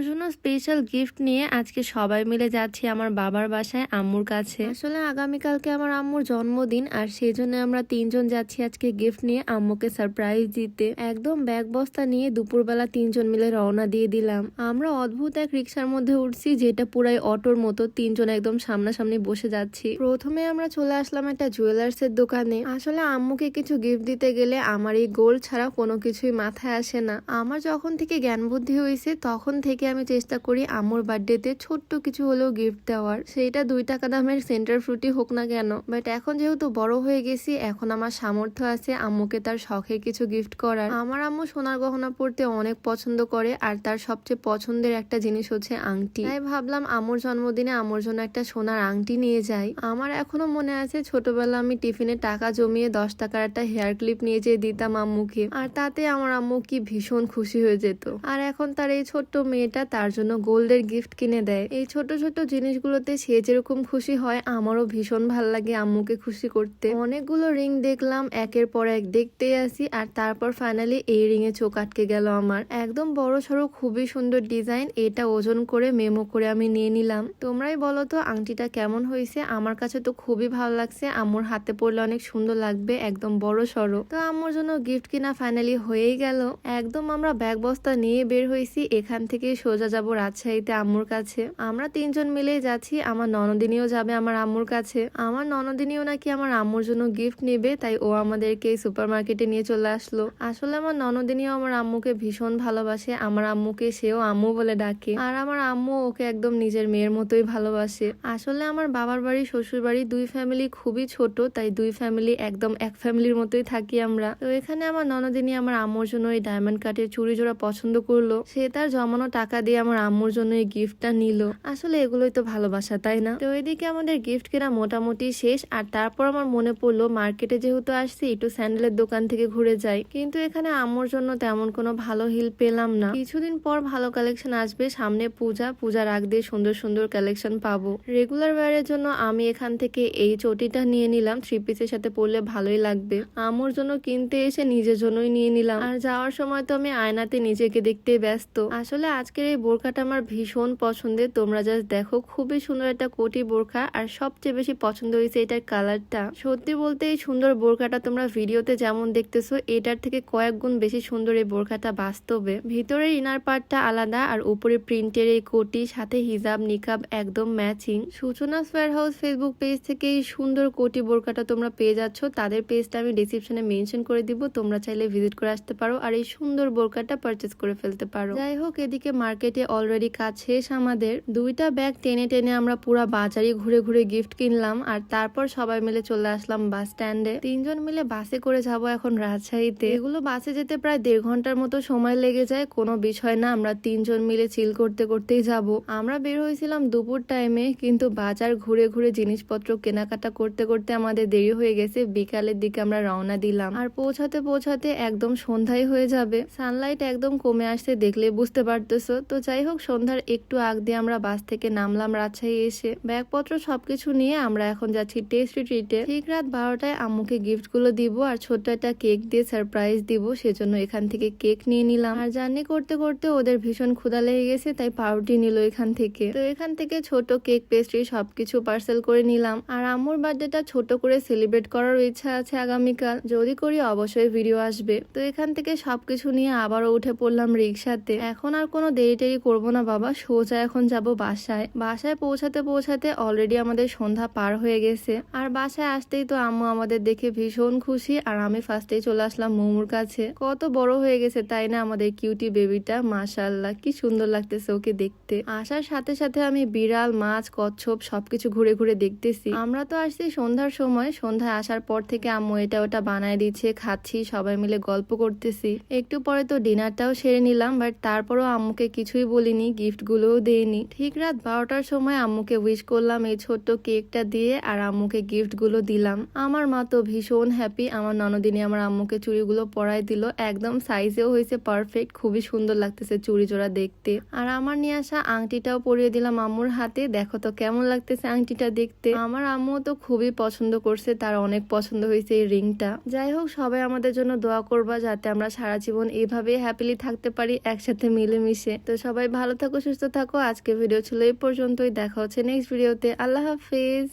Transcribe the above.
আম্মুর জন্য special gift নিয়ে আজকে সবাই মিলে যাচ্ছি আমার বাবার বাসায়, আম্মুর কাছে। আসলে আগামীকালকে আমার আম্মুর জন্মদিন, আর সেই জন্য আমরা তিনজন যাচ্ছি আজকে গিফট নিয়ে আম্মুকে সারপ্রাইজ দিতে। একদম ব্যাগ বস্তা নিয়ে দুপুরবেলা তিনজন মিলে রওনা দিয়ে দিলাম। আমরা অদ্ভুত এক রিক্সার মধ্যে উঠছি, যেটা পুরাই অটোর মতো তিনজন একদম সামনাসামনি বসে যাচ্ছি। প্রথমে আমরা চলে আসলাম একটা জুয়েলার্স এর দোকানে। আসলে আম্মুকে কিছু গিফট দিতে গেলে আমার এই গোল্ড ছাড়া কোনো কিছুই মাথায় আসে না। আমার যখন থেকে জ্ঞান বুদ্ধি হয়েছে, তখন থেকে আমি চেষ্টা করি আম্মুর বার্থডেতে ছোট্ট কিছু হলেও গিফট দেওয়ার। সেইটা দুই টাকা দামের সেন্টার ফ্রুটি হোক না কেন। বাট এখন যেহেতু বড় হয়ে গেছি, এখন আমার সামর্থ্য আছে আম্মুকে তার শখের কিছু গিফট করার। আমার আম্মু সোনার গহনা পরতে অনেক পছন্দ করে, আর তার সবচেয়ে পছন্দের একটা জিনিস হচ্ছে আংটি। তাই ভাবলাম আম্মুর জন্মদিনে আম্মুর জন্য একটা সোনার আংটি নিয়ে যাই। আমার এখনও মনে আছে ছোটবেলা আমি টিফিনে টাকা জমিয়ে দশ টাকার একটা হেয়ার ক্লিপ নিয়ে যেয়ে দিতাম আম্মুকে। আর তাতে আমার আম্মু কি ভীষণ খুশি হয়ে যেত। আর এখন তার এই ছোট্ট মেয়েটা তার জন্য গোল্ডের গিফট কিনে দেয়। এই ছোট ছোট জিনিসগুলোতে সে যেরকম খুশি হয়, আমারও ভীষণ ভালো লাগে আম্মুকে খুশি করতে। অনেকগুলো রিং দেখলাম, একের পর এক দেখতেই আসি, আর তারপর ফাইনালি এই রিং এ চোখ আটকে গেল আমার। একদম বড় সড়ো, খুবই সুন্দর ডিজাইন, এটা ওজন করে মেমো করে আমি নিয়ে নিলাম। তোমরাই বলো তো, আংটিটা কেমন হয়েছে? আমার কাছে তো খুবই ভালো লাগছে, আম্মুর হাতে পড়লে অনেক সুন্দর লাগবে, একদম বড় সড়ো। তো আম্মুর জন্য গিফট কিনা ফাইনালি হয়েই গেল। একদম আমরা ব্যাগ বস্তা নিয়ে বের হয়েছি, এখান থেকে সোজা যাব রাজশাহীতে আম্মুর কাছে। আমরা তিনজন মিলেই যাচ্ছি, আমার ননদিনীও যাবে আমার আম্মুর কাছে। আমার ননদিনীও নাকি আমার আম্মুর জন্য গিফট নেবে, তাই ও আমাদেরকে সুপার মার্কেটে নিয়ে চলে আসলো। আসলে আমার ননদিনীও আমার আম্মুকে ভীষণ ভালোবাসে, আমার আম্মুকে সেও আম্মু বলে ডাকে। আর আমার আম্মু ওকে একদম নিজের মেয়ের মতোই ভালোবাসে। আসলে আমার বাবার বাড়ি, শ্বশুর বাড়ি দুই ফ্যামিলি খুবই ছোট, তাই দুই ফ্যামিলি একদম এক ফ্যামিলির মতোই থাকি আমরা। তো এখানে আমার ননদিনী আমার আম্মুর জন্য এই ডায়মন্ড কাটের চুড়ি জোড়া পছন্দ করল। সে তার জমানো টাকা দিয়ে আমার আম্মুর জন্য এই গিফটটা নিল। আসলে এগুলোই তো ভালোবাসা, তাই না? তো ওইদিকে আমাদের গিফট কেনা মোটামুটি শেষ, আর তারপর আমার মনে পড়ল মার্কেটে যেহেতু আসছি, একটু স্যান্ডেলের দোকান থেকে ঘুরে যাই। কিন্তু এখানে আম্মুর জন্য তেমন কোনো ভালো হিল পেলাম না। কিছুদিন পর ভালো কালেকশন আসবে, সামনে পূজা। পূজার আগ দিয়ে সুন্দর সুন্দর কালেকশন পাবো। রেগুলার ওয়ারের জন্য আমি এখান থেকে এই চটিটা নিয়ে নিলাম থ্রি পিসের সাথে পরলে ভালোই লাগবে। আম্মুর জন্য কিনতে এসে নিজের জন্যই নিয়ে নিলাম। আর যাওয়ার সময় তো আমি আয়নাতে নিজেকে দেখতে ব্যস্ত। আসলে আজকের এই বোরখাটা আমার ভীষণ পছন্দের। তোমরা জাস্ট দেখো, খুবই সুন্দর একটা কোটি বোরখা। আর সবচেয়ে বেশি পছন্দ হয়েছে এটার কালারটা। সত্যি বলতে এই সুন্দর বোরখাটা তোমরা ভিডিওতে যেমন দেখতেছো, এটার থেকে কয়েক গুণ বেশি সুন্দর এই বোরখাটা বাস্তবে। ভিতরের ইনার পার্টটা আলাদা আর উপরে প্রিন্টের এই কোটি, সাথে হিজাব, নিকাব একদম ম্যাচিং সূচনা ফেয়ার হাউস ফেসবুক পেজ থেকে এই সুন্দর কোটি বোরখাটা তোমরা পেয়ে যাচ্ছ। তাদের পেজটা আমি ডিসক্রিপশনে মেনশন করে দিব। তোমরা চাইলে ভিজিট করে আসতে পারো আর এই সুন্দর বোরখাটা পারচেস করে ফেলতে পারো। যাই হোক, এদিকে মার্কেটে অলরেডি কাজ শেষ আমাদের, দুইটা ব্যাগ টেনে টেনে আমরা পুরো বাজারে ঘুরে ঘুরে গিফট কিনলাম আর তারপর সবাই মিলে চলে আসলাম বাস স্ট্যান্ডে তিনজন মিলে বাসে করে যাব এখন রাজশাহীতে। এগুলো বাসে যেতে প্রায় দেড় ঘণ্টার মতো সময় লেগে যায়, কোনো বিষয় না, আমরা তিনজন মিলে চিল করতে করতেই যাব। আমরা বের হয়েছিলাম দুপুর টাইমে কিন্তু বাজার ঘুরে ঘুরে জিনিসপত্র কেনাকাটা করতে করতে আমাদের দেরি হয়ে গেছে, বিকালের দিকে আমরা রওনা দিলাম। আর পৌঁছাতে পৌঁছাতে একদম সন্ধ্যায় হয়ে যাবে। সানলাইট একদম কমে আসছে, দেখলে বুঝতে পারতেছো। তো যাই হোক, সন্ধ্যার একটু আগ দিয়ে আমরা বাস থেকে নামলাম রাজশাহী এসে। ব্যাগপত্র সবকিছু নিয়ে আমরা এখন যাচ্ছি টেস্ট ট্রিটে ঠিক রাত বারোটায় আম্মুকে গিফটগুলো দিব আর ছোট্ট একটা কেক দিয়ে সারপ্রাইজ দিব, সেজন্য এখান থেকে কেক নিয়ে নিলাম। আর জার্নি করতে করতে ওদের ভীষণ ক্ষুধা লেগে গেছে, তাই পাউরুটি নিল এখান থেকে। তো এখান থেকে ছোট কেক পেস্ট্রি সবকিছু পার্সেল করে নিলাম। আর আম্মুর বার্থডেটা ছোট করে সেলিব্রেট করার ইচ্ছা আছে আগামীকাল। যদি করি অবশ্যই ভিডিও আসবে। তো এখান থেকে সবকিছু নিয়ে আবারও উঠে পড়লাম রিক্সাতে। এখন আর কোনো দেরি টেরি করব না বাবা, সোজা এখন যাব বাসায়। বাসায় পৌঁছাতে পৌঁছাতে অলরেডি আমাদের সন্ধ্যা পার হয়ে গেছে। আর বাসায় আসতেই তো আম্মু আমাদের দেখে ভীষণ খুশি আর আমি ফার্স্টেই চলে আসলাম মোমোর কাছে। কত বড় হয়ে গেছে তাই না আমাদের কিউটি বেবিটা মাশাল্লাহ কি সুন্দর লাগতেছে ওকে দেখতে। আসার সাথে সাথে আমি বিড়াল, মাছ, কচ্ছপ সবকিছু ঘুরে ঘুরে দেখতেছি। আমরা তো আসছি সন্ধ্যার সময়, সন্ধ্যায় আসার পর থেকে আম্মু এটা ওটা বানায় দিচ্ছে, খাচ্ছি, সবাই মিলে গল্প করতেছি। একটু পরে তো ডিনারটাও সেরে নিলাম বাট তারপরও আম্মুকে কিছুই বলিনি, গিফটগুলোও দেইনি। ঠিক রাত বারোটার সময় আম্মুকে উইশ করলাম এই ছোট্ট কেকটা দিয়ে আর আম্মুকে গিফটগুলো দিলাম। আমার মা তো ভীষণ হ্যাপি আমার ননদিনী আমার আম্মুকে চুড়িগুলো পরাই দিল। একদম সাইজেও হয়েছে পারফেক্ট খুবই সুন্দর লাগতেছে চুড়ি জোড়া দেখতে। আর আমার নিয়ে আসা আংটিটাও পরিয়ে দিলাম আম্মুর হাতে। দেখো তো কেমন লাগতেছে আংটিটা দেখতে। আমার আম্মু তো খুবই পছন্দ করছে, তার অনেক পছন্দ হয়েছে এই রিংটা। যাই হোক, সবাই আমাদের জন্য দোয়া করবা যাতে আমরা সারা জীবন এইভাবে হ্যাপিলি থাকতে পারি, একসাথে মিলেমিশে। তো সবাই ভালো থাকো, সুস্থ থাকো। আজকে ভিডিও ছিল এই পর্যন্তই। দেখা হচ্ছে নেক্সট ভিডিওতে আল্লাহ হাফিজ।